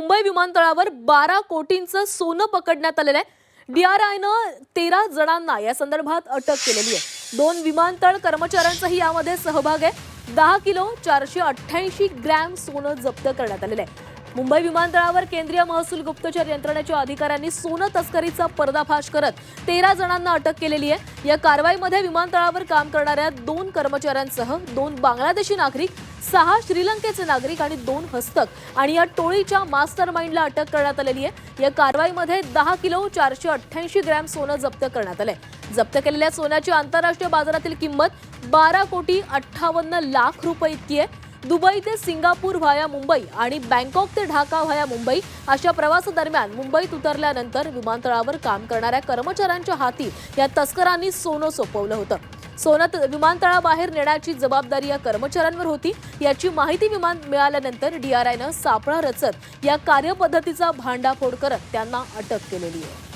मुंबई विमानतळावर बारा कोटींचं सोनं पकडण्यात आलेलं आहे. डीआरआयनं तेरा जणांना या संदर्भात अटक केलेली आहे. दोन विमानतळ कर्मचाऱ्यांचाही यामध्ये सहभाग आहे. दहा किलो चारशे अठ्ठ्याऐंशी ग्रॅम सोनं जप्त करण्यात आलेलं आहे. मुंबई विमानतळावर केंद्रीय महसूल गुप्तचर यंत्रणेच्या अधिकाऱ्यांनी सोनं तस्करीचा पर्दाफाश करत तेरा जणांना अटक केलेली आहे. या कारवाईमध्ये विमानतळावर काम करणाऱ्या दोन कर्मचाऱ्यांसह दोन बांगलादेशी नागरिक सहा श्रीलंकेचे नागरिक आणि दोन हस्तक आणि या टोळीच्या मास्टर माइंडला अटक करण्यात आलेली आहे. या कारवाईमध्ये दहा किलो चारशे अठ्ठ्याऐंशी ग्रॅम सोनं जप्त करण्यात आलंय. जप्त केलेल्या सोन्याची आंतरराष्ट्रीय बाजारातील किंमत बारा कोटी अठ्ठावन्न लाख रुपये इतकी आहे. दुबई ते सिंगापूर व्हाया मुंबई आणि बँकॉक ते ढाका व्हाया मुंबई अशा प्रवासादरम्यान मुंबईत उतरल्यानंतर विमानतळावर काम करणाऱ्या कर्मचाऱ्यांच्या हाती या तस्करांनी सोनं सोपवलं होतं. सोनं विमानतळाबाहेर नेण्याची जबाबदारी या कर्मचाऱ्यांवर होती. याची माहिती विमान मिळाल्यानंतर डीआरआयनं सापळा रचत या कार्यपद्धतीचा भांडाफोड करत त्यांना अटक केलेली आहे.